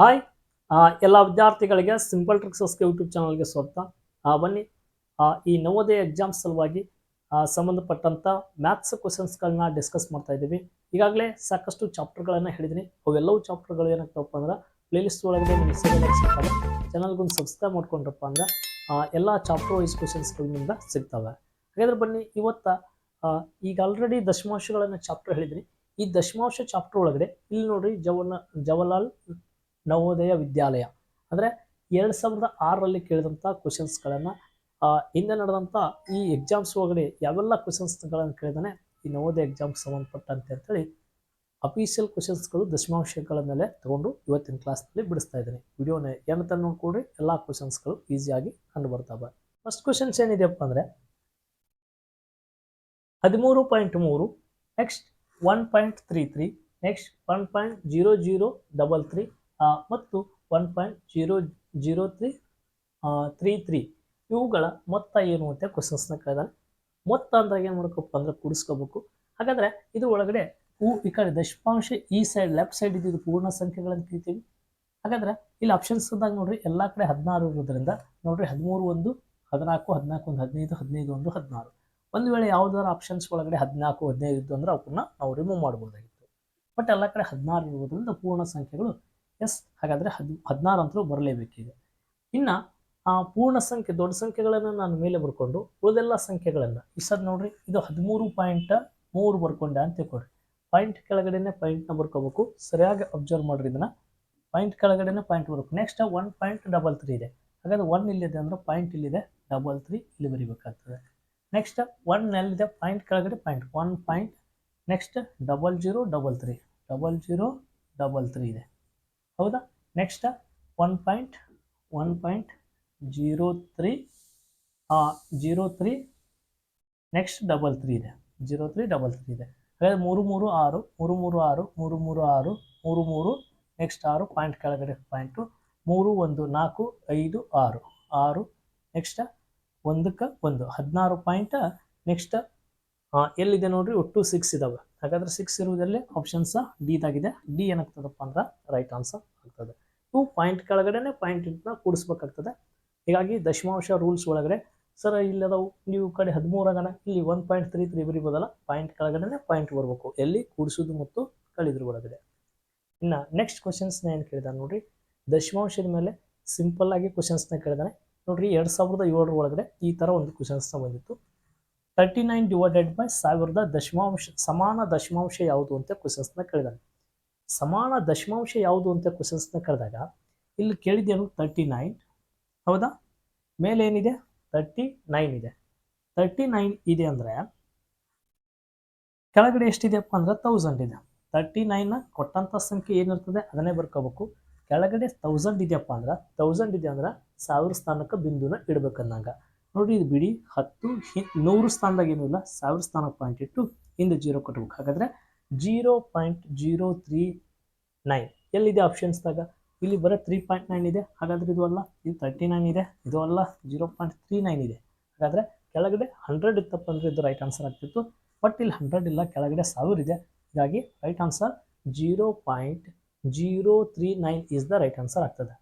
Hi. ಎಲ್ಲ ವಿದ್ಯಾರ್ಥಿಗಳಿಗೆ simple ಟ್ರಿಕ್ಸಸ್ಗೆ YouTube ಚಾನಲ್ಗೆ ಸ್ವಾಗತ. ಬನ್ನಿ. ಈ ನವೋದಯ ಎಕ್ಸಾಮ್ ಸಲುವಾಗಿ ಸಂಬಂಧಪಟ್ಟಂಥ ಮ್ಯಾಥ್ಸ್ ಕ್ವಶನ್ಸ್ಗಳನ್ನ ಡಿಸ್ಕಸ್ ಮಾಡ್ತಾ ಇದ್ದೀವಿ. ಈಗಾಗಲೇ ಸಾಕಷ್ಟು ಚಾಪ್ಟರ್ಗಳನ್ನು ಹೇಳಿದ್ದೀನಿ. ಅವೆಲ್ಲವೂ ಚಾಪ್ಟರ್ಗಳು ಏನಾಗ್ತವಪ್ಪ ಅಂದ್ರೆ ಪ್ಲೇಲಿಸ್ಟ್ ಒಳಗಡೆ ನಿಮಗೆ ಸಿಗೋದಕ್ಕೆ ಸಿಗ್ತವೆ. ಚಾನಲ್ಗೊಂದು ಸಬ್ಸ್ಕ್ರೈಬ್ ಮಾಡ್ಕೊಂಡ್ರಪ್ಪ ಅಂದ್ರೆ ಎಲ್ಲ ಚಾಪ್ಟರ್ ವೈಸ್ ಕ್ವಶನ್ಸ್ಗಳು ನಿಮ್ಗೆ ಸಿಗ್ತವೆ. ಹಾಗಾದ್ರೆ ಬನ್ನಿ, ಇವತ್ತ ಈಗ ಆಲ್ರೆಡಿ ದಶಮಾಂಶಗಳನ್ನು ಚಾಪ್ಟರ್ ಹೇಳಿದ್ದೀನಿ. ಈ ದಶಮಾಂಶ ಚಾಪ್ಟರ್ ಒಳಗಡೆ, ಇಲ್ಲಿ ನೋಡ್ರಿ ಜವನ ಜವಹರ್ಲಾಲ್ ನವೋದಯ ವಿದ್ಯಾಲಯ. ಅಂದರೆ ಎರಡು ಸಾವಿರದ ಆರರಲ್ಲಿ ಕೇಳಿದಂಥ ಕ್ವಶನ್ಸ್ಗಳನ್ನು ಹಿಂದೆ ನಡೆದಂಥ ಈ ಎಕ್ಸಾಮ್ಸ್ ಒಳಗಡೆ ಯಾವೆಲ್ಲ ಕ್ವಶನ್ಸ್ಗಳನ್ನು ಕೇಳಿದಾನೆ, ಈ ನವೋದಯ ಎಕ್ಸಾಮ್ಗೆ ಸಂಬಂಧಪಟ್ಟಂತೆ ಅಂತೇಳಿ ಅಫಿಷಿಯಲ್ ಕ್ವಶನ್ಸ್ಗಳು ದಶಮಾಂಶಗಳ ಮೇಲೆ ತಗೊಂಡು ಇವತ್ತಿನ ಕ್ಲಾಸ್ನಲ್ಲಿ ಬಿಡಿಸ್ತಾ ಇದ್ದೀನಿ. ವಿಡಿಯೋನ ಏನಂತ ನೋಡ್ಕೊಡ್ರಿ ಎಲ್ಲ ಕ್ವಶನ್ಸ್ಗಳು ಈಸಿಯಾಗಿ ಕಂಡು ಬರ್ತಾವೆ ಫಸ್ಟ್ ಕ್ವಶನ್ಸ್ ಏನಿದೆಯಪ್ಪ ಅಂದರೆ, ಹದಿಮೂರು ಪಾಯಿಂಟ್ ಮೂರು next one point three three next one point zero zero double three ಮತ್ತು one point zero zero three three three ಇವುಗಳ ಮೊತ್ತ ಏನು ಅಂತ ಕ್ವಶನ್ಸ್ನ ಕೇಳಿದಾರೆ. ಮೊತ್ತ ಅಂದಾಗ ಏನು ಮಾಡ್ಕಪ್ಪ ಅಂದ್ರೆ ಕೂಡಿಸ್ಕೋಬೇಕು. ಹಾಗಾದ್ರೆ ಇದು ಒಳಗಡೆ ಹೂ ಈ ಕಡೆ ದಶಮಾಂಶ ಈ ಸೈಡ್ ಲೆಫ್ಟ್ ಸೈಡ್ ಇದ್ದಿದ್ದು ಪೂರ್ಣ ಸಂಖ್ಯೆಗಳನ್ನು ಕರಿತೀವಿ ಹಾಗಾದ್ರೆ ಇಲ್ಲಿ ಆಪ್ಷನ್ಸ್ ಅಂದಾಗ ನೋಡಿರಿ ಎಲ್ಲ ಕಡೆ ಹದಿನಾರು ಇರೋದ್ರಿಂದ ನೋಡಿರಿ ಹದಿಮೂರು ಒಂದು, ಹದಿನಾಲ್ಕು ಹದಿನಾಲ್ಕು ಒಂದು, ಹದಿನೈದು ಹದಿನೈದು ಒಂದು, ಹದಿನಾರು. ಒಂದು ವೇಳೆ ಯಾವುದಾದ್ರು ಆಪ್ಷನ್ಸ್ ಒಳಗಡೆ ಹದಿನಾಲ್ಕು, ಹದಿನೈದು ಇದ್ದು ಅಂದ್ರೆ ಅವನ್ನ ನಾವು ರಿಮೂವ್ ಮಾಡ್ಬೋದಾಗಿತ್ತು. ಬಟ್ ಎಲ್ಲ ಕಡೆ ಹದಿನಾರು ಇರೋದ್ರಿಂದ ಪೂರ್ಣ ಸಂಖ್ಯೆಗಳು ಎಸ್, ಹಾಗಾದರೆ ಹದ್ ಹದಿನಾರು ಅಂತಲೂ ಬರಲೇಬೇಕೀಗ. ಇನ್ನು, ಆ ಪೂರ್ಣ ಸಂಖ್ಯೆ, ದೊಡ್ಡ ಸಂಖ್ಯೆಗಳನ್ನು ನಾನು ಮೇಲೆ ಬರ್ಕೊಂಡು, ಉಳಿದೆಲ್ಲ ಸಂಖ್ಯೆಗಳನ್ನು ನೋಡಿರಿ ನೋಡ್ರಿ, ಇದು ಹದಿಮೂರು ಪಾಯಿಂಟ್ ಮೂರು ಬರ್ಕೊಂಡೆ ಅಂತ ತಿಳ್ಕೊಡ್ರಿ ಪಾಯಿಂಟ್ ಕೆಳಗಡೆನೆ ಪಾಯಿಂಟ್ನ ಬರ್ಕೋಬೇಕು, ಸರಿಯಾಗಿ ಅಬ್ಸರ್ವ್ ಮಾಡ್ರಿ ಇದನ್ನ. ಪಾಯಿಂಟ್ ಕೆಳಗಡೆನೆ ಪಾಯಿಂಟ್ ಬರ್ಬೇಕು. Next one point double three ಇದೆ. ಹಾಗಾದ್ರೆ ಒನ್ ಇಲ್ಲಿದೆ ಅಂದ್ರೆ ಪಾಯಿಂಟ್ ಇಲ್ಲಿದೆ, ಡಬಲ್ ತ್ರೀ ಇಲ್ಲಿ ಬರಿಬೇಕಾಗ್ತದೆ. ನೆಕ್ಸ್ಟ್ ಒನ್ ಎಲ್ಲಿದೆ, ಪಾಯಿಂಟ್ ಕೆಳಗಡೆ point, one point, next double zero double three, double zero double three ಇದೆ. ಹೌದಾ? Next one point one point zero three zero three next double three ಇದೆ. ಜೀರೋ ತ್ರೀ ಡಬಲ್ ತ್ರೀ ಇದೆ. ಹಾಗಾದ್ರೆ ಮೂರು ಮೂರು, ಆರು, ಮೂರು ಮೂರು, ಆರು, ಮೂರು ಮೂರು, ಆರು, ಮೂರು ಮೂರು ನೆಕ್ಸ್ಟ್ ಆರು ಪಾಯಿಂಟ್ ಕೆಳಗಡೆ ಪಾಯಿಂಟು ಮೂರು, ಒಂದು, ನಾಲ್ಕು, ಐದು, ಆರು. ಆರು ನೆಕ್ಸ್ಟ್ ಒಂದಕ್ಕೆ ಒಂದು. ಹದಿನಾರು ಪಾಯಿಂಟ್ ನೆಕ್ಸ್ಟ್ ಎಲ್ಲಿದೆ ನೋಡ್ರಿ? ಒಟ್ಟು ಸಿಕ್ಸ್ ಇದಾವೆ. ಹಾಗಾದ್ರೆ ಸಿಕ್ಸ್ ಇರುವುದರಲ್ಲಿ ಆಪ್ಷನ್ಸ್ ಡಿ ಇದಾಗಿದೆ. ಡಿ ಏನಾಗ್ತದಪ್ಪ ಅಂದ್ರೆ ರೈಟ್ ಆನ್ಸರ್ ಆಗ್ತದೆ. ಟೂ ಪಾಯಿಂಟ್ ಕೆಳಗಡೆನೆ ಪಾಯಿಂಟ್ ಇಂಟ್ನ ಕೂಡಿಸ್ಬೇಕಾಗ್ತದೆ. ಹೀಗಾಗಿ ದಶಮಾಂಶ ರೂಲ್ಸ್ ಒಳಗಡೆ ಸರ್ ಇಲ್ಲದವು ನೀವು ಕಡೆ ಹದಿಮೂರಾಗನ ಇಲ್ಲಿ ಒನ್ ಪಾಯಿಂಟ್ ತ್ರೀ ತ್ರೀ ಬರಿಬೋದಲ್ಲ ಪಾಯಿಂಟ್ ಕೆಳಗಡೆನೆ ಪಾಯಿಂಟ್ ಬರಬೇಕು. ಎಲ್ಲಿ? ಕೂಡಿಸೋದು ಮತ್ತು ಕಳಿದ್ರು ಒಳಗಡೆ. ಇನ್ನು ನೆಕ್ಸ್ಟ್ ಕ್ವಶನ್ಸ್ನ ಏನು ಕೇಳಿದಾನೆ ನೋಡ್ರಿ? ದಶಮಾಂಶದ ಮೇಲೆ ಸಿಂಪಲ್ ಆಗಿ ಕ್ವಶನ್ಸ್ನ ಕೇಳಿದಾನೆ. ನೋಡ್ರಿ, ಎರಡು ಸಾವಿರದ ಏಳರ ಒಳಗಡೆ ಈ ಥರ ಒಂದು ಕ್ವಶನ್ಸ್ನ ಬಂದಿತ್ತು. ತರ್ಟಿ ನೈನ್ ಡಿವೈಡೆಡ್ ಬೈ ಸಾವಿರದ ದಶಮಾಂಶ, ಸಮಾನ ದಶಮಾಂಶ ಯಾವುದು ಅಂತ ಕ್ವಶನ್ಸ್ನ ಕೇಳಿದಾಗ. ಸಮಾನ ದಶಮಾಂಶ ಯಾವುದು ಅಂತ ಕ್ವಶನ್ಸ್ನ ಕೇಳಿದಾಗ, ಇಲ್ಲಿ ಕೇಳಿದ್ದೇನು ತರ್ಟಿ ನೈನ್ ಹೌದಾ? ಮೇಲೆ ಏನಿದೆ ತರ್ಟಿ ನೈನ್ ಇದೆ. ತರ್ಟಿ ನೈನ್ ಇದೆ ಅಂದರೆ, ಕೆಳಗಡೆ ಎಷ್ಟಿದೆಯಪ್ಪ ಅಂದ್ರೆ ತೌಸಂಡ್ ಇದೆ. ತರ್ಟಿ ನೈನ್ನ ಕೊಟ್ಟಂಥ ಸಂಖ್ಯೆ ಏನಿರ್ತದೆ ಅದನ್ನೇ ಬರ್ಕೋಬೇಕು. ಕೆಳಗಡೆ ತೌಸಂಡ್ ಇದೆಯಪ್ಪ ಅಂದ್ರೆ ತೌಸಂಡ್ ಇದೆ ಅಂದ್ರೆ ಸಾವಿರ ಸ್ಥಾನಕ್ಕೆ ಬಿಂದುನ ಇಡ್ಬೇಕನ್ನಂಗ ನೋಡಿ ಇದು ಬಿಡಿ, ಹತ್ತು ನೂರು ಸ್ಥಾನದಾಗ ಏನೂ ಇಲ್ಲ ಸಾವಿರ ಸ್ಥಾನ ಪಾಯಿಂಟ್ ಇಟ್ಟು ಹಿಂದೆ ಜೀರೋ ಕೊಟ್ಬೇಕು. ಹಾಗಾದ್ರೆ zero point zero three nine ಎಲ್ಲಿದೆ ಆಪ್ಷನ್ಸ್ದಾಗ ಇಲ್ಲಿ ಬರೋ ತ್ರೀ ಪಾಯಿಂಟ್ ನೈನ್ ಇದೆ. ಹಾಗಾದ್ರೆ ಇದು ಅಲ್ಲ, ಇದು ತರ್ಟಿ ನೈನ್ ಇದೆ, ಇದು ಅಲ್ಲ ಜೀರೋ ಪಾಯಿಂಟ್ ತ್ರೀ ನೈನ್ ಇದೆ. ಹಾಗಾದ್ರೆ ಕೆಳಗಡೆ ಹಂಡ್ರೆಡ್ ಇತ್ತಪ್ಪ ಅಂದ್ರೆ ಇದು ರೈಟ್ ಆನ್ಸರ್ ಆಗ್ತಿತ್ತು. ಬಟ್ ಇಲ್ಲಿ ಹಂಡ್ರೆಡ್ ಇಲ್ಲ, ಕೆಳಗಡೆ ಸಾವಿರ ಇದೆ. ಹೀಗಾಗಿ right answer zero point zero three nine is the right answer ಆಗ್ತದೆ.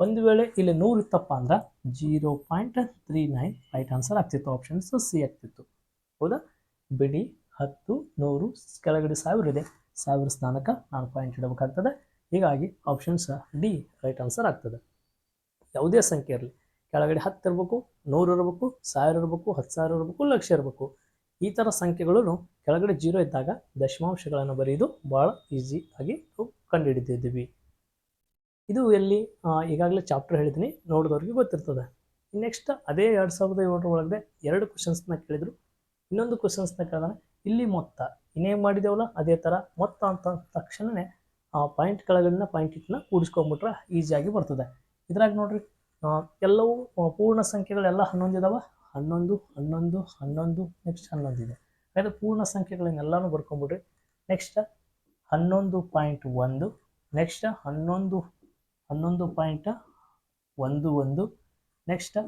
ಒಂದು ವೇಳೆ ಇಲ್ಲಿ ನೂರು ಇತ್ತಪ್ಪ ಅಂದ್ರೆ zero point three nine right answer ಆಗ್ತಿತ್ತು. ಆಪ್ಷನ್ಸ್ ಸಿ ಆಗ್ತಿತ್ತು. ಹೌದಾ? ಬಿಡಿ ಹತ್ತು ನೂರು ಕೆಳಗಡೆ ಸಾವಿರ ಇದೆ ಸಾವಿರ ಸ್ಥಾನಕ್ಕೆ ನಾನು ಪಾಯಿಂಟ್ ಇಡಬೇಕಾಗ್ತದೆ. ಹೀಗಾಗಿ ಆಪ್ಷನ್ಸ್ ಡಿ ರೈಟ್ ಆನ್ಸರ್ ಆಗ್ತದೆ. ಯಾವುದೇ ಸಂಖ್ಯೆ ಇರಲಿ. ಕೆಳಗಡೆ ಹತ್ತು ಇರಬೇಕು, ನೂರು ಇರಬೇಕು, ಸಾವಿರ ಇರಬೇಕು, ಹತ್ತು ಸಾವಿರ ಇರಬೇಕು, ಲಕ್ಷ ಇರಬೇಕು. ಈ ಥರ ಸಂಖ್ಯೆಗಳನ್ನು ಕೆಳಗಡೆ ಜೀರೋ ಇದ್ದಾಗ ದಶಮಾಂಶಗಳನ್ನು ಬರೆಯೋದು ಭಾಳ ಈಸಿ ಆಗಿ ಕಂಡುಹಿಡಿದಿದ್ದೀವಿ. ಇದು ಎಲ್ಲಿ ಈಗಾಗಲೇ ಚಾಪ್ಟರ್ ಹೇಳಿದ್ದೀನಿ, ನೋಡಿದವ್ರಿಗೆ ಗೊತ್ತಿರ್ತದೆ. ನೆಕ್ಸ್ಟ್ ಅದೇ ಎರಡು ಸಾವಿರದ ಏಳರ ಒಳಗಡೆ ಎರಡು ಕ್ವಶನ್ಸ್ನ ಕೇಳಿದರು. ಇನ್ನೊಂದು ಕ್ವಶನ್ಸ್ನ ಕೇಳಿದಾನೆ, ಇಲ್ಲಿ ಮೊತ್ತ. ಇನ್ನೇನು ಮಾಡಿದೇವಲ್ಲ, ಅದೇ ಥರ ಮೊತ್ತ ಅಂತ ತಕ್ಷಣವೇ ಆ ಪಾಯಿಂಟ್ ಕೆಳಗಡೆನ ಪಾಯಿಂಟ್ ಇಟ್ಟನ್ನ ಕೂಡಿಸ್ಕೊಂಡ್ಬಿಟ್ರೆ ಈಸಿಯಾಗಿ ಬರ್ತದೆ. ಇದ್ರಾಗ ನೋಡ್ರಿ ಎಲ್ಲವೂ ಪೂರ್ಣ ಸಂಖ್ಯೆಗಳೆಲ್ಲ ಹನ್ನೊಂದು ಇದಾವೆ? ಹನ್ನೊಂದು ಹನ್ನೊಂದು ಹನ್ನೊಂದು ನೆಕ್ಸ್ಟ್ ಹನ್ನೊಂದು ಇದೆ. ಹಾಗಾದ್ರೆ ಪೂರ್ಣ ಸಂಖ್ಯೆಗಳನ್ನೆಲ್ಲನೂ ಬರ್ಕೊಂಬಿಡ್ರಿ. ನೆಕ್ಸ್ಟ್ ಹನ್ನೊಂದು ಪಾಯಿಂಟ್ ಒಂದು ನೆಕ್ಸ್ಟ್ ಹನ್ನೊಂದು ಹನ್ನೊಂದು ಪಾಯಿಂಟ್ ಒಂದು ಒಂದು. ನೆಕ್ಸ್ಟ್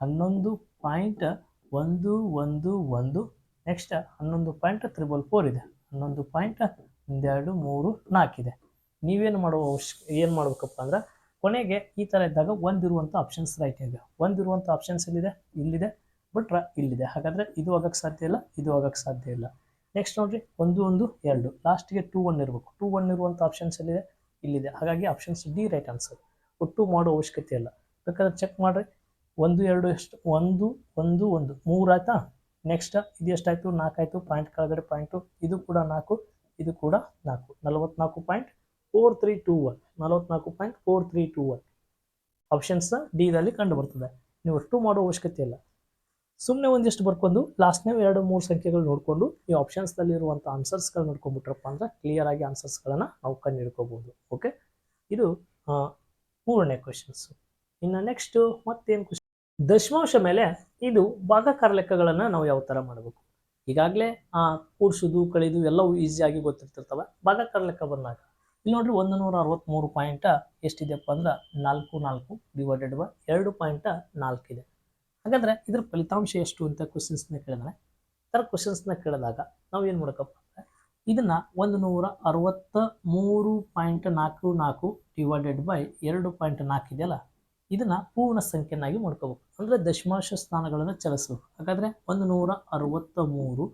ಹನ್ನೊಂದು ಪಾಯಿಂಟ್ ಒಂದು ಒಂದು ಒಂದು. ನೆಕ್ಸ್ಟ್ ಹನ್ನೊಂದು ಪಾಯಿಂಟ್ ತ್ರಿಬಲ್ ಫೋರ್ ಇದೆ. ಹನ್ನೊಂದು ಪಾಯಿಂಟ್ ಒಂದೆರಡು ಮೂರು ನಾಲ್ಕಿದೆ ನೀವೇನು ಮಾಡುವ ಏನು ಮಾಡಬೇಕಪ್ಪ ಅಂದ್ರೆ, ಕೊನೆಗೆ ಈ ಥರ ಇದ್ದಾಗ ಒಂದಿರುವಂಥ ಆಪ್ಷನ್ಸ್ ರೈಟ್ ಇದೆ ಒಂದಿರುವಂಥ ಆಪ್ಷನ್ಸ್ ಎಲ್ಲಿದೆ? ಇಲ್ಲಿದೆ. ಬಿಟ್ರೆ ಇಲ್ಲಿದೆ. ಹಾಗಾದರೆ ಇದು ಆಗಕ್ಕೆ ಸಾಧ್ಯ ಇಲ್ಲ, ಇದು ಆಗಕ್ಕೆ ಸಾಧ್ಯ ಇಲ್ಲ. ನೆಕ್ಸ್ಟ್ ನೋಡಿರಿ, ಒಂದು ಒಂದು ಎರಡು. ಲಾಸ್ಟಿಗೆ ಟೂ ಒನ್ ಇರಬೇಕು. ಟೂ ಒನ್ ಇರುವಂಥ ಆಪ್ಷನ್ಸ್ ಎಲ್ಲಿದೆ? ಇಲ್ಲಿದೆ. ಹಾಗಾಗಿ ಆಪ್ಷನ್ಸ್ ಡಿ ರೈಟ್ ಆನ್ಸರ್ ಒಟ್ಟು ಮಾಡೋ ಅವಶ್ಯಕತೆ ಇಲ್ಲ. ಬೇಕಾದ್ರೆ ಚೆಕ್ ಮಾಡ್ರಿ. ಒಂದು, ಎರಡು, ಎಷ್ಟು? ಒಂದು ಒಂದು ಒಂದು. ಮೂರು ಆಯ್ತಾ? ನೆಕ್ಸ್ಟ್ ಇದು ಎಷ್ಟಾಯಿತು? ನಾಲ್ಕಾಯಿತು. ಪಾಯಿಂಟ್ ಕೆಳಗಡೆ ಪಾಯಿಂಟು ಇದು ಕೂಡ ನಾಲ್ಕು, ಇದು ಕೂಡ ನಾಲ್ಕು. ನಲವತ್ನಾಲ್ಕು point four three two one ನಲವತ್ನಾಲ್ಕು point four three two one options ಡಿದಲ್ಲಿ ಕಂಡು ಬರ್ತದೆ. ನೀವು ಒಟ್ಟು ಮಾಡೋ ಅವಶ್ಯಕತೆ ಇಲ್ಲ. ಸುಮ್ಮನೆ ಒಂದಿಷ್ಟು ಬರ್ಕೊಂಡು ಲಾಸ್ಟ್ನೇ ಎರಡು ಮೂರು ಸಂಖ್ಯೆಗಳು ನೋಡಿಕೊಂಡು ಈ ಆಪ್ಷನ್ಸ್ನಲ್ಲಿ ಇರುವಂಥ ಆನ್ಸರ್ಸ್ಗಳು ನೋಡ್ಕೊಂಡ್ಬಿಟ್ರಪ್ಪ ಅಂದ್ರೆ ಕ್ಲಿಯರ್ ಆಗಿ ಆನ್ಸರ್ಸ್ಗಳನ್ನು ನಾವು ಕಂಡು ಹಿಡ್ಕೋಬಹುದು ಓಕೆ ಇದು ಆ, ಮೂರನೇ ಕ್ವಶನ್ಸು ಇನ್ನು ನೆಕ್ಸ್ಟು ಮತ್ತೇನು ಕ್ವಶನ್ ದಶಮಾಂಶ ಮೇಲೆ ಇದು ಭಾಗಾಕಾರ ಲೆಕ್ಕಗಳನ್ನು ನಾವು ಯಾವ ಥರ ಮಾಡಬೇಕು? ಈಗಾಗಲೇ ಕೂಡ್ಸೋದು ಕಳೆದು ಎಲ್ಲವೂ ಈಸಿಯಾಗಿ ಗೊತ್ತಿರ್ತಿರ್ತವೆ. ಭಾಗಾಕಾರ ಲೆಕ್ಕ ಬಂದಾಗ ಇಲ್ಲಿ ನೋಡ್ರಿ ಒಂದು ನೂರ ಅರವತ್ತ್ಮೂರು ಪಾಯಿಂಟ ಎಷ್ಟಿದೆಯಪ್ಪ ಅಂದ್ರೆ ನಾಲ್ಕು ನಾಲ್ಕು ಡಿವೈಡೆಡ್ ಬೈ ಎರಡು ಪಾಯಿಂಟ ನಾಲ್ಕಿದೆ ಹಾಗಾದ್ರೆ ಇದ್ರ ಫಲಿತಾಂಶ ಎಷ್ಟು ಅಂತ ಕ್ವಶನ್ಸ್ನ ಕೇಳಿದ್ರೆ ಥರ ಕ್ವಶನ್ಸ್ನ ಕೇಳಿದಾಗ ನಾವು ಏನು ಮಾಡಕಪ್ಪ ಅಂದರೆ ಇದನ್ನ ಒಂದು ನೂರ ಅರವತ್ತ ಮೂರು ಪಾಯಿಂಟ್ ನಾಲ್ಕು ನಾಲ್ಕು ಡಿವೈಡೆಡ್ ಬೈ ಎರಡು ಪಾಯಿಂಟ್ ನಾಲ್ಕು ಇದೆಯಲ್ಲ, ಇದನ್ನ ಪೂರ್ಣ ಸಂಖ್ಯೆನಾಗಿ ಮಾಡ್ಕೋಬೇಕು. ಅಂದರೆ ದಶಮಾಂಶ ಸ್ಥಾನಗಳನ್ನು ಚಲಿಸಬೇಕು. ಹಾಗಾದರೆ ಒಂದು ನೂರ ಅರವತ್ತ ಮೂರು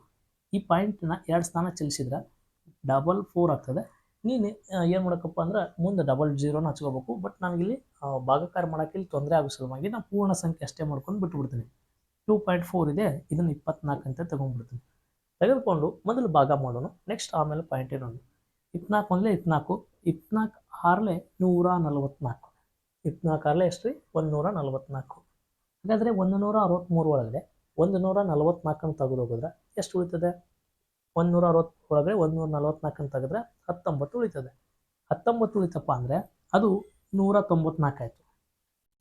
ಈ ಪಾಯಿಂಟ್ನ ಎರಡು ಸ್ಥಾನ ಚಲಿಸಿದ್ರೆ ಡಬಲ್ ಫೋರ್ ಆಗ್ತದೆ. ನೀನು ಏನು ಮಾಡೋಕ್ಕಪ್ಪ ಅಂದ್ರೆ ಮುಂದೆ ಡಬಲ್ ಜೀರೋನ ಹಚ್ಕೋಬೇಕು. ಬಟ್ ನನಗಿಲ್ಲಿ ಭಾಗಕಾರ ಭಾಗಾಕಾರ ಮಾಡೋಕೆ ಇಲ್ಲಿ ತೊಂದರೆ ಆಗೋ ಸಲುವಾಗಿ ನಾನು ಪೂರ್ಣ ಸಂಖ್ಯೆ ಅಷ್ಟೇ ಮಾಡ್ಕೊಂಡು ಬಿಟ್ಬಿಡ್ತೀನಿ. ಟೂ ಪಾಯಿಂಟ್ ಫೋರ್ ಇದೆ, ಇದನ್ನು ಇಪ್ಪತ್ನಾಲ್ಕು ಅಂತ ತಗೊಂಡ್ಬಿಡ್ತೀನಿ. ತೆಗೆದುಕೊಂಡು ಮೊದಲು ಭಾಗ ಮಾಡೋಣ. ನೆಕ್ಸ್ಟ್ ಆಮೇಲೆ ಪಾಯಿಂಟ್ ಇರೋಣ ಇಪ್ಪತ್ನಾಲ್ಕು ಒಂದಲೇ ಇಪ್ಪತ್ನಾಲ್ಕು ಇಪ್ಪತ್ನಾಲ್ಕು ಆರಲೆ ನೂರ ನಲವತ್ನಾಲ್ಕು. ಇಪ್ಪತ್ನಾಲ್ಕು ಆರಲೆ ಎಷ್ಟು ರೀ ಒಂದು ನೂರ ಹಾಗಾದರೆ ಒಂದು ನೂರ ಅರವತ್ತ್ಮೂರು ಒಳಗಡೆ ಒಂದು ನೂರ ನಲವತ್ನಾಲ್ಕನ್ನು ತೆಗೆದು ಹೋಗಿದ್ರೆ ಎಷ್ಟು ಉಳಿತದೆ? ಒಂದು ನೂರ ಅರವತ್ತು ಒಳಗಡೆ ಒಂದು ನೂರ ನಲವತ್ನಾಲ್ಕನ್ನು ತೆಗೆದ್ರೆ ಹತ್ತೊಂಬತ್ತು ಉಳಿತದೆ. ಹತ್ತೊಂಬತ್ತು ಉಳಿತಪ್ಪ ಅಂದರೆ ಅದು ನೂರ ತೊಂಬತ್ನಾಲ್ಕು ಆಯಿತು.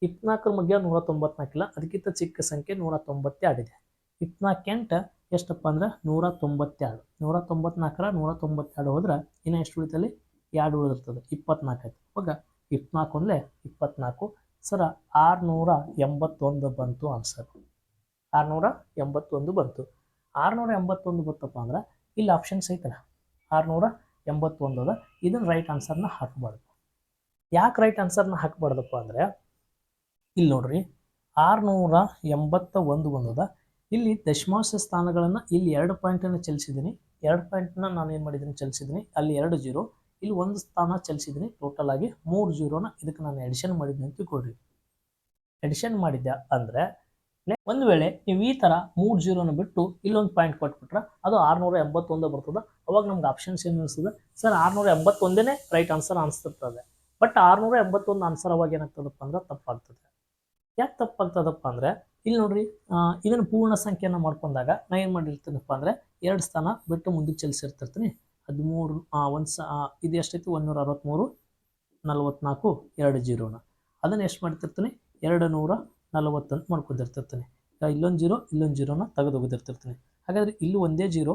ಇಪ್ಪತ್ನಾಲ್ಕರ ಮಧ್ಯ ನೂರ ತೊಂಬತ್ನಾಲ್ಕಿಲ್ಲ ಅದಕ್ಕಿಂತ ಚಿಕ್ಕ ಸಂಖ್ಯೆ ನೂರ ತೊಂಬತ್ತೆರಡಿದೆ ಇಪ್ಪತ್ನಾಲ್ಕೆಂಟು ಎಷ್ಟಪ್ಪ ಅಂದ್ರೆ ನೂರ ತೊಂಬತ್ತೆರಡು ನೂರ ತೊಂಬತ್ನಾಲ್ಕರ ನೂರ ತೊಂಬತ್ತೆರಡು ಹೋದ್ರೆ ಇನ್ನು ಎಷ್ಟು ಉಳಿತಲ್ಲಿ? ಎರಡು ಉಳಿದಿರ್ತದೆ, ಇಪ್ಪತ್ನಾಲ್ಕು ಆಯ್ತು. ಇವಾಗ ಇಪ್ಪತ್ನಾಲ್ಕು ಒಂದಲೇ ಇಪ್ಪತ್ನಾಲ್ಕು ಸರ ಆರುನೂರ ಎಂಬತ್ತೊಂದು ಬಂತು ಆನ್ಸರ್ ಆರುನೂರ ಎಂಬತ್ತೊಂದು ಬಂತು. ಆರುನೂರ ಎಂಬತ್ತೊಂದು ಬಂತಪ್ಪ ಅಂದ್ರೆ ಇಲ್ಲಿ ಆಪ್ಷನ್ಸ್ ಐತಲ್ಲ, ಆರುನೂರ ಎಂಬತ್ತೊಂದು ಅದ. ಇದನ್ನ ರೈಟ್ ಆನ್ಸರ್ನ ಹಾಕಬಾರ್ದು. ಯಾಕೆ ರೈಟ್ ಆನ್ಸರ್ನ ಹಾಕಬಾರ್ದಪ್ಪ ಅಂದರೆ, ಇಲ್ಲಿ ನೋಡ್ರಿ, ಆರುನೂರ ಎಂಬತ್ತ ಒಂದು ಬಂದದ ಇಲ್ಲಿ ದಶಮಾಂಶ ಸ್ಥಾನಗಳನ್ನು ಇಲ್ಲಿ ಎರಡು ಪಾಯಿಂಟನ್ನು ಚಲಿಸಿದ್ದೀನಿ ಎರಡು ಪಾಯಿಂಟ್ನ ನಾನು ಏನು ಮಾಡಿದ್ದೀನಿ ಚಲಿಸಿದ್ದೀನಿ ಅಲ್ಲಿ ಎರಡು ಜೀರೋ ಇಲ್ಲಿ ಒಂದು ಸ್ಥಾನ ಚಲಿಸಿದ್ದೀನಿ ಟೋಟಲ್ ಆಗಿ ಮೂರು ಜೀರೋನ ಇದಕ್ಕೆ ನಾನು ಎಡಿಷನ್ ಮಾಡಿದ್ದೀನಿ ಅಂತ ಕೊಡ್ರಿ ಎಡಿಷನ್ ಮಾಡಿದ್ದೆ ಅಂದರೆ ಒಂದು ವೇಳೆ ನೀವು ಈ ತರ ಮೂರು ಜೀರೋನ ಬಿಟ್ಟು ಇಲ್ಲೊಂದು ಪಾಯಿಂಟ್ ಕೊಟ್ಬಿಟ್ರೆ ಅದು ಆರ್ನೂರ ಎಂಬತ್ತೊಂದು ಬರ್ತದೆ. ಅವಾಗ ನಮ್ಗೆ ಆಪ್ಷನ್ಸ್ ಏನು ಅನಿಸ್ತದೆ? ಸರ್, ಆರ್ನೂರ ಎಂಬತ್ತೊಂದೇ ರೈಟ್ ಆನ್ಸರ್ ಅನಿಸ್ತಿರ್ತದೆ. ಬಟ್ ಆರ್ನೂರ ಎಂಬತ್ತೊಂದು ಆನ್ಸರ್ ಅವಾಗ ಏನಾಗ್ತದಪ್ಪ ಅಂದ್ರೆ ತಪ್ಪಾಗ್ತದೆ. ಯಾಕೆ ತಪ್ಪಾಗ್ತದಪ್ಪ ಅಂದ್ರೆ, ಇಲ್ಲಿ ನೋಡ್ರಿ ಇದನ್ನ ಪೂರ್ಣ ಸಂಖ್ಯೆಯನ್ನು ಮಾಡ್ಕೊಂಡಾಗ ನಾ ಏನು ಮಾಡಿರ್ತೀನಪ್ಪ ಅಂದ್ರೆ ಎರಡು ಸ್ಥಾನ ಬಿಟ್ಟು ಮುಂದಕ್ಕೆ ಚಲಿಸಿರ್ತಿರ್ತೀನಿ. ಹದಿಮೂರು ಒಂದು ಸ ಇದು ಎಷ್ಟೈತಿ? ಒಂದೂರ ಅರವತ್ತ್ಮೂರು ನಲವತ್ನಾಲ್ಕು, ಎರಡು ಜೀರೋನ. ಅದನ್ನು ಎಷ್ಟು ಮಾಡ್ತಿರ್ತೀನಿ? ಎರಡು ನೂರ ಮಾಡ್ಕೊಂಡಿರ್ತಿರ್ತಾನೆ. ಈಗ ಇಲ್ಲೊಂದು ಜೀರೋ, ಇಲ್ಲೊಂದು ಜೀರೋನ ತೆಗೆದು ಹೋಗಿರ್ತಿರ್ತೀನಿ ಹಾಗಾದರೆ ಇಲ್ಲಿ ಒಂದೇ ಜೀರೋ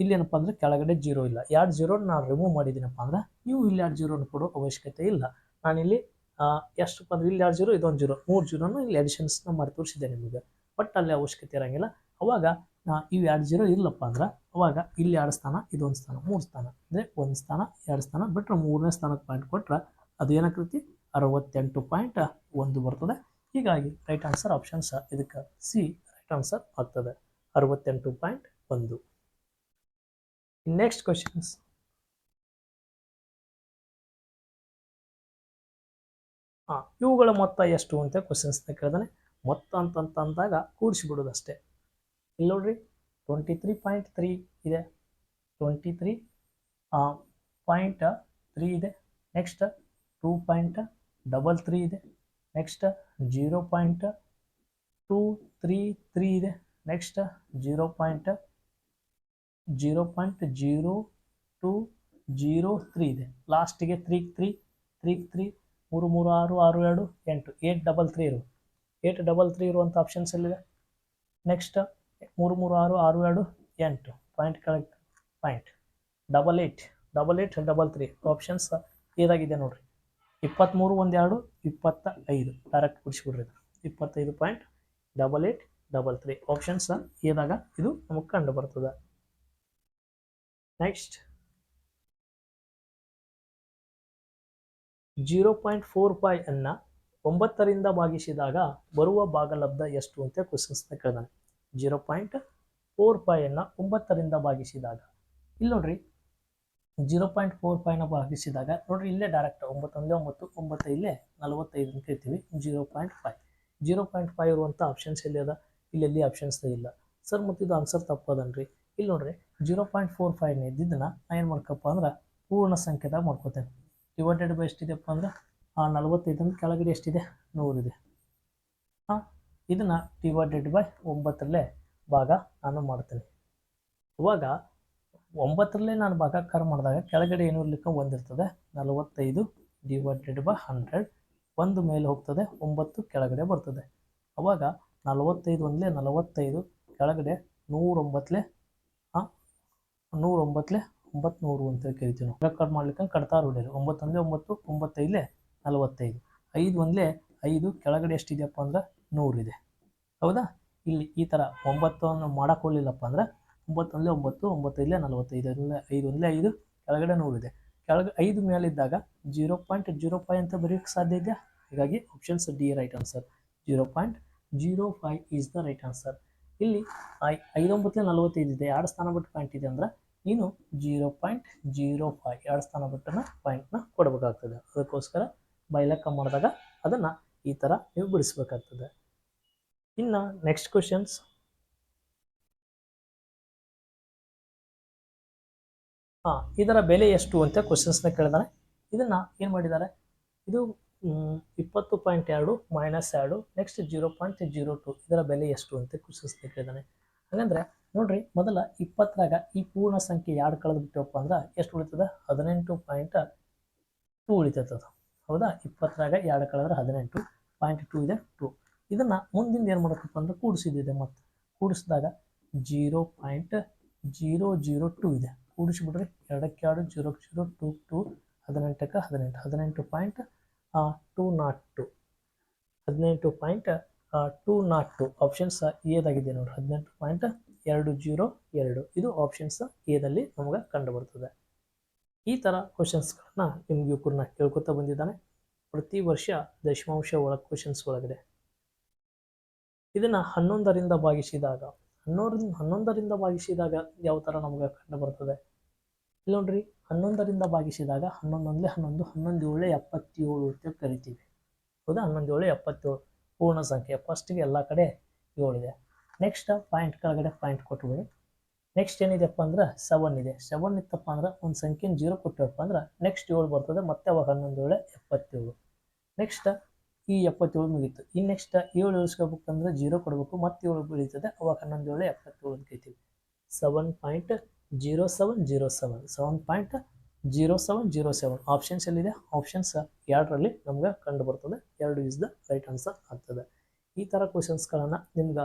ಇಲ್ಲಿ ಏನಪ್ಪ ಅಂದರೆ ಕೆಳಗಡೆ ಜೀರೋ ಇಲ್ಲ. ಎರಡು ಜೀರೋನ ನಾನು ರಿಮೂವ್ ಮಾಡಿದ್ದೀನಪ್ಪ ಅಂದ್ರೆ ನೀವು ಇಲ್ಲಿ ಎರಡು ಜೀರೋನ ಕೊಡೋ ಅವಶ್ಯಕತೆ ಇಲ್ಲ. ನಾನಿಲ್ಲಿ ಎಷ್ಟು ಎಷ್ಟಪ್ಪ ಅಂದ್ರೆ ಇಲ್ಲಿ ಎರಡು ಜೀರೋ, ಇದೊಂದು ಜೀರೋ, ಮೂರು ಜೀರೋನ ಇಲ್ಲಿ ಅಡಿಷನ್ಸ್ನ ಮಾಡಿ ತೋರಿಸಿದೆ ನಿಮಗೆ. ಬಟ್ ಅಲ್ಲಿ ಅವಶ್ಯಕತೆ ಇರೋಂಗಿಲ್ಲ. ಅವಾಗ ಇವು ಎರಡು ಜೀರೋ ಇಲ್ಲಪ್ಪ ಅಂದ್ರೆ ಅವಾಗ ಇಲ್ಲಿ ಎರಡು ಸ್ಥಾನ, ಇದೊಂದು ಸ್ಥಾನ, ಮೂರು ಸ್ಥಾನ. ಅಂದರೆ ಒಂದು ಸ್ಥಾನ, ಎರಡು ಸ್ಥಾನ ಬಿಟ್ಟರೆ ಮೂರನೇ ಸ್ಥಾನಕ್ಕೆ ಪಾಯಿಂಟ್ ಕೊಟ್ಟರೆ ಅದು ಏನಾಗ್ತೈತಿ? ಅರವತ್ತೆಂಟು ಪಾಯಿಂಟ್ ಒಂದು ಬರ್ತದೆ. ಹೀಗಾಗಿ ರೈಟ್ ಆನ್ಸರ್ ಆಪ್ಷನ್ ಆಪ್ಷನ್ಸ್ ಇದಕ್ಕೆ ಸಿ ರೈಟ್ ಆನ್ಸರ್ ಆಗ್ತದೆ. ಅರವತ್ತೆಂಟು ಪಾಯಿಂಟ್ ಒಂದು. ನೆಕ್ಸ್ಟ್ ಕ್ವಶನ್ಸ್ ಹಾಂ ಇವುಗಳ ಮೊತ್ತ ಎಷ್ಟು ಅಂತ ಕ್ವಶನ್ಸ್ನ ಕೇಳಿದಾನೆ. ಮೊತ್ತ ಅಂತಂತ ಅಂದಾಗ ಕೂಡಿಸಿಬಿಡೋದು ಅಷ್ಟೇ ಇಲ್ಲಿ ನೋಡ್ರಿ ಟ್ವೆಂಟಿ ತ್ರೀ ಪಾಯಿಂಟ್ ತ್ರೀ ಇದೆ. ಟ್ವೆಂಟಿ ತ್ರೀ ಪಾಯಿಂಟ್ ತ್ರೀ ಇದೆ. Next two point double three ಇದೆ. Next zero point two three three ಇದೆ. Next zero point zero point zero two zero three ಇದೆ. ಲಾಸ್ಟಿಗೆ ತ್ರೀ ತ್ರೀ ತ್ರೀ ತ್ರೀ ಮೂರು ಮೂರು, ಆರು ಆರು, ಎರಡು, ಎಂಟು ಏಟ್ ಡಬಲ್ ತ್ರೀ ಇರು. ಏಟ್ ಡಬಲ್ ತ್ರೀ ಇರುವಂಥ ಆಪ್ಷನ್ಸ್ ಎಲ್ಲಿದೆ? ನೆಕ್ಸ್ಟ್ ಮೂರು ಮೂರು, ಆರು ಆರು, ಎರಡು, ಎಂಟು. Point collect point double eight double eight double three options ಇದಾಗಿದೆ ನೋಡ್ರಿ. ಇಪ್ಪತ್ತ್ಮೂರು ಒಂದೆರಡು ಇಪ್ಪತ್ತ ಐದು ಡೈರೆಕ್ಟ್ ಬಿಡಿಸ್ಬಿಡ್ರಿ ಇದು. ಇಪ್ಪತ್ತೈದು point double eight double three options ಏನಾಗ? ಇದು ನಮಗೆ ಕಂಡು ಬರ್ತದೆ. Next zero point four five ಅನ್ನು ಒಂಬತ್ತರಿಂದ ಭಾಗಿಸಿದಾಗ ಬರುವ ಭಾಗಲಬ್ಧ ಎಷ್ಟು ಅಂತ ಕ್ವಶನ್ಸ್ನ ಕೇಳಿದಾನೆ. ಜೀರೋ ಪಾಯಿಂಟ್ ಫೋರ್ ಫೈವನ್ನು ಒಂಬತ್ತರಿಂದ ಭಾಗಿಸಿದಾಗ. ಇಲ್ಲಿ ನೋಡ್ರಿ ಜೀರೋ ಪಾಯಿಂಟ್ ಫೋರ್ ಫೈವ್ನ ಭಾಗಿಸಿದಾಗ ನೋಡಿರಿ ಇಲ್ಲೇ ಡೈರೆಕ್ಟ್ ಒಂಬತ್ತೊಂದೇ ಒಂಬತ್ತು ಒಂಬತ್ತು ಇಲ್ಲೇ ನಲವತ್ತೈದು ಅಂತ ಹೇಳ್ತೀವಿ, zero point five. Zero point five ಇರುವಂಥ ಆಪ್ಷನ್ಸ್ ಎಲ್ಲಿ ಅದ? ಇಲ್ಲೆಲ್ಲಿ ಆಪ್ಷನ್ಸ್ ಇಲ್ಲ. ಸರ್ ಮತ್ತು ಇದು ಆನ್ಸರ್ ತಪ್ಪದನ್ರಿ. ಇಲ್ಲಿ ನೋಡ್ರಿ, ಜೀರೋ ಪಾಯಿಂಟ್ ಫೋರ್ ಫೈವ್ನ ಇದ್ದಿದ್ದನ್ನ ನಾ ಏನು ಮಾಡ್ಕಪ್ಪ ಅಂದ್ರೆ ಪೂರ್ಣ ಸಂಖ್ಯೆದಾಗ ಮಾಡ್ಕೋತೇನೆ. ಡಿವೈಡೆಡ್ ಬೈ ಎಷ್ಟಿದೆಪ್ಪ ಅಂದ್ರೆ? ಆ ನಲವತ್ತೈದು ಅಂದ್ರೆ ಕೆಳಗಡೆ ಎಷ್ಟಿದೆ? ನೂರಿದೆ ಹಾಂ, ಇದನ್ನು ಡಿವೈಡೆಡ್ ಬೈ ಒಂಬತ್ತರಲ್ಲೇ ಭಾಗ ನಾನು ಮಾಡ್ತೇನೆ. ಇವಾಗ ಒಂಬತ್ತರಲ್ಲೇ ನಾನು ಭಾಗಾಕಾರ ಮಾಡಿದಾಗ ಕೆಳಗಡೆ ಏನು ಇರ್ಲಿಕ್ಕೆ ಒಂದಿರ್ತದೆ. ನಲವತ್ತೈದು ಡಿವೈಡೆಡ್ ಬೈ ಹಂಡ್ರೆಡ್ ಒಂದು ಮೇಲೆ ಹೋಗ್ತದೆ, ಒಂಬತ್ತು ಕೆಳಗಡೆ ಬರ್ತದೆ. ಅವಾಗ ನಲವತ್ತೈದು ಒಂದಲೇ ನಲವತ್ತೈದು, ಕೆಳಗಡೆ ನೂರೊಂಬತ್ತಲೆ ಹಾಂ ನೂರೊಂಬತ್ತಲೆ ಒಂಬತ್ತು ನೂರು ಅಂತ ಕರಿತೀವಿ ನಾವು. ರೆಕಾರ್ಡ್ ಮಾಡ್ಲಿಕ್ಕೆ ಕಡ್ತಾ ರೂಢಿರಿ ಒಂಬತ್ತೊಂದೇ ಒಂಬತ್ತು ಒಂಬತ್ತೈದಲೇ ನಲವತ್ತೈದು. ಐದು ಒಂದಲೇ ಐದು, ಕೆಳಗಡೆ ಎಷ್ಟಿದೆಯಪ್ಪ ಅಂದ್ರೆ ನೂರಿದೆ. ಹೌದಾ? ಇಲ್ಲಿ ಈ ಥರ ಒಂಬತ್ತನ್ನು ಮಾಡೋಕ್ಕೊಳ್ಳಿಲ್ಲಪ್ಪ ಹೋಗ್ಲಿಲ್ಲಪ್ಪ ಅಂದ್ರೆ ಒಂಬತ್ತೊಂದಲೇ ಒಂಬತ್ತು ಒಂಬತ್ತೈದಲೇ ನಲವತ್ತೈದು ಐದು ಒಂದಲೇ ಐದು, ಕೆಳಗಡೆ ನೂರಿದೆ ಕೆಳಗೆ ಐದು ಮೇಲಿದ್ದಾಗ ಜೀರೋ ಪಾಯಿಂಟ್ ಜೀರೋ ಫೈ ಅಂತ ಬರೆಯೋಕ್ಕೆ ಸಾಧ್ಯ ಇದೆಯಾ? ಹೀಗಾಗಿ options D right answer zero point zero five is the right answer ಇಲ್ಲಿ ಐ ಐದೊಂಬತ್ತಲೇ ನಲವತ್ತೈದು ಇದೆ. ಎರಡು ಸ್ಥಾನ ಬಿಟ್ಟು ಪಾಯಿಂಟ್ ಇದೆ ಅಂದ್ರೆ ನೀನು ಜೀರೋ ಪಾಯಿಂಟ್ ಜೀರೋ ಫೈ ಎರಡು ಸ್ಥಾನ ಬಿಟ್ಟನ ಪಾಯಿಂಟ್ನ ಕೊಡಬೇಕಾಗ್ತದೆ. ಅದಕ್ಕೋಸ್ಕರ ಬೈಲೆಕ್ಕ ಮಾಡಿದಾಗ ಅದನ್ನು ಈ ಥರ ನೀವು ಬಿಡಿಸ್ಬೇಕಾಗ್ತದೆ. ಇನ್ನು ನೆಕ್ಸ್ಟ್ ಕ್ವಶನ್ಸ್ ಹಾಂ, ಇದರ ಬೆಲೆ ಎಷ್ಟು ಅಂತ ಕ್ವಶನ್ಸ್ನ ಕೇಳಿದಾನೆ. ಇದನ್ನು ಏನು ಮಾಡಿದ್ದಾರೆ? ಇದು ಇಪ್ಪತ್ತು ಪಾಯಿಂಟ್ ಎರಡು ಮೈನಸ್ ಎರಡು next zero point zero two ಇದರ ಬೆಲೆ ಎಷ್ಟು ಅಂತ ಕ್ವಶನ್ಸ್ನ ಕೇಳಿದಾನೆ. ಹಾಗಂದ್ರೆ, ನೋಡ್ರಿ, ಮೊದಲ ಇಪ್ಪತ್ತರಾಗ ಈ ಪೂರ್ಣ ಸಂಖ್ಯೆ ಎರಡು ಕಳೆದು ಬಿಟ್ಟವಪ್ಪ ಅಂದ್ರೆ ಎಷ್ಟು ಉಳಿತದ? ಹದಿನೆಂಟು ಪಾಯಿಂಟ್ ಟೂ ಉಳಿತೈತದ ಹೌದಾ? ಇಪ್ಪತ್ತರಾಗ ಎರಡು ಕಳೆದ್ರೆ ಹದಿನೆಂಟು ಪಾಯಿಂಟ್ ಟೂ ಇದೆ ಟೂ ಇದನ್ನು ಮುಂದಿಂದ ಏನು ಮಾಡಬೇಕಪ್ಪ ಅಂದ್ರೆ ಕೂಡಿಸಿದಿದೆ ಮತ್ತೆ. ಕೂಡಿಸಿದಾಗ zero point zero zero two ಇದೆ. ಕೂಡಿಸಿಬಿಡ್ರಿ ಎರಡಕ್ಕೆ ಎರಡು ಜೀರೋ ಜೀರೋ ಟು ಟು ಹದಿನೆಂಟಕ್ಕೆ ಹದಿನೆಂಟು. ಹದಿನೆಂಟು ಪಾಯಿಂಟ್ ಟೂ ನಾಟ್ ಟು. ಹದಿನೆಂಟು point two not two. Options ಎದಾಗಿದೆ ನೋಡಿ. ಹದಿನೆಂಟು ಪಾಯಿಂಟ್ ಎರಡು ಜೀರೋ ಎರಡು. ಇದು ಆಪ್ಷನ್ಸ್ ಎದಲ್ಲಿ ನಮಗೆ ಕಂಡು ಬರ್ತದೆ ಈ ಥರ ಕ್ವಶನ್ಸ್ಗಳನ್ನ ನಿಮ್ಗೆ ಇವ್ರನ್ನ ಕೇಳ್ಕೊತಾ ಬಂದಿದ್ದಾನೆ. ಪ್ರತಿ ವರ್ಷ ದಶಮಾಂಶ ಒಳಗೆ ಕ್ವಶನ್ಸ್ ಒಳಗಡೆ. ಇದನ್ನು ಹನ್ನೊಂದರಿಂದ ಭಾಗಿಸಿದಾಗ ಹನ್ನೊಂದರಿಂದ ಹನ್ನೊಂದರಿಂದ ಭಾಗಿಸಿದಾಗ ಯಾವ ಥರ ನಮ್ಗೆ ಕಂಡು ಬರ್ತದೆ ಇಲ್ಲಿ ನೋಡ್ರಿ ಹನ್ನೊಂದರಿಂದ ಭಾಗಿಸಿದಾಗ ಹನ್ನೊಂದೊಂದಲೇ ಹನ್ನೊಂದು ಹನ್ನೊಂದು ಏಳೆ ಎಪ್ಪತ್ತೇಳು ಅಂತ ಕರಿತೀವಿ. ಹೌದಾ? ಹನ್ನೊಂದು ಏಳು ಎಪ್ಪತ್ತೇಳು ಪೂರ್ಣ ಸಂಖ್ಯೆ. ಫಸ್ಟಿಗೆ ಎಲ್ಲ ಕಡೆ ಏಳಿದೆ. ನೆಕ್ಸ್ಟ್ ಪಾಯಿಂಟ್ ಕೆಳಗಡೆ ಪಾಯಿಂಟ್ ಕೊಟ್ಬಿಡಿ. ನೆಕ್ಸ್ಟ್ ಏನಿದೆಪ್ಪ ಅಂದ್ರೆ ಸೆವೆನ್ ಇದೆ. ಸೆವೆನ್ ಇತ್ತಪ್ಪ ಅಂದ್ರೆ ಒಂದು ಸಂಖ್ಯೆನ ಜೀರೋ ಕೊಟ್ಟಿವಪ್ಪ ಅಂದ್ರೆ ನೆಕ್ಸ್ಟ್ ಏಳು ಬರ್ತದೆ, ಮತ್ತೆ ಅವಾಗ ಹನ್ನೊಂದು ಏಳು ಎಪ್ಪತ್ತೇಳು. ನೆಕ್ಸ್ಟ್ ಈ ಎಪ್ಪತ್ತೇಳು ಮುಗೀತು. ಈ ನೆಕ್ಸ್ಟ್ ಏಳು ಇಳಿಸ್ಕೋಬೇಕಂದ್ರೆ ಜೀರೋ ಕೊಡಬೇಕು, ಮತ್ತೆ ಏಳು ಬೆಳೀತದೆ, ಅವಾಗ ಹನ್ನೊಂದು ಏಳು ಎಪ್ಪತ್ತೇಳು ಅಂತ ಕರಿತೀವಿ. Seven point zero seven zero seven. Seven point zero seven zero seven. Options ಎಲ್ಲಿದೆ? ಆಪ್ಷನ್ಸ್ ಎರಡರಲ್ಲಿ ನಮ್ಗೆ ಕಂಡು ಬರ್ತದೆ ಎರಡು ಇಸ್ ದ ರೈಟ್ ಆನ್ಸರ್ ಆಗ್ತದೆ. ಈ ಥರ ಕ್ವಶನ್ಸ್ಗಳನ್ನು ನಿಮ್ಗೆ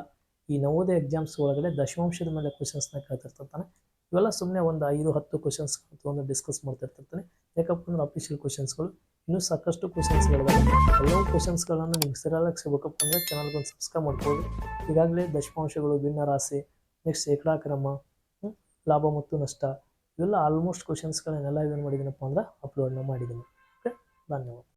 ಈ ನವೋದಯ ಎಕ್ಸಾಮ್ಸ್ ಒಳಗಡೆ ದಶಮಾಂಶದ ಮೇಲೆ ಕ್ವಶನ್ಸ್ನ ಕೇಳ್ತಿರ್ತಾನೆ ಇವೆಲ್ಲ ಸುಮ್ಮನೆ ಒಂದು ಐದು, ಹತ್ತು ಕ್ವಶನ್ಸ್ ಒಂದು ಡಿಸ್ಕಸ್ ಮಾಡ್ತಿರ್ತಿರ್ತಾನೆ ಯಾಕಪ್ಪ ಅಂದ್ರೆ ಅಫಿಷಿಯಲ್ ಕ್ವಶನ್ಸ್ಗಳು ಇನ್ನೂ ಸಾಕಷ್ಟು ಕ್ವಶನ್ಸ್ಗಳಿವೆ ಎಲ್ಲವೂ ಕ್ವಶನ್ಸ್ಗಳನ್ನು ನಿಮ್ಗೆ ಸರಿಯಾಗಿ ಸಿಗಬೇಕಪ್ಪ ಅಂದರೆ ಚಾನಲ್ಗೊಂದು ಸಬ್ಸ್ಕ್ರೈಬ್ ಮಾಡ್ಕೊಳ್ಳಿ. ಈಗಾಗಲೇ ದಶಮಾಂಶಗಳು ಭಿನ್ನ ರಾಶಿ ನೆಕ್ಸ್ಟ್ ಶೇಕಡಾ ಕ್ರಮ ಲಾಭ ಮತ್ತು ನಷ್ಟ ಇವೆಲ್ಲ ಆಲ್ಮೋಸ್ಟ್ ಕ್ವಶನ್ಸ್ಗಳನ್ನೆಲ್ಲ ಏನು ಮಾಡಿದ್ದೀನಪ್ಪ ಅಂದ್ರೆ ಅಪ್ಲೋಡ್ನ ಮಾಡಿದ್ದೀನಿ. ಓಕೆ ಧನ್ಯವಾದ.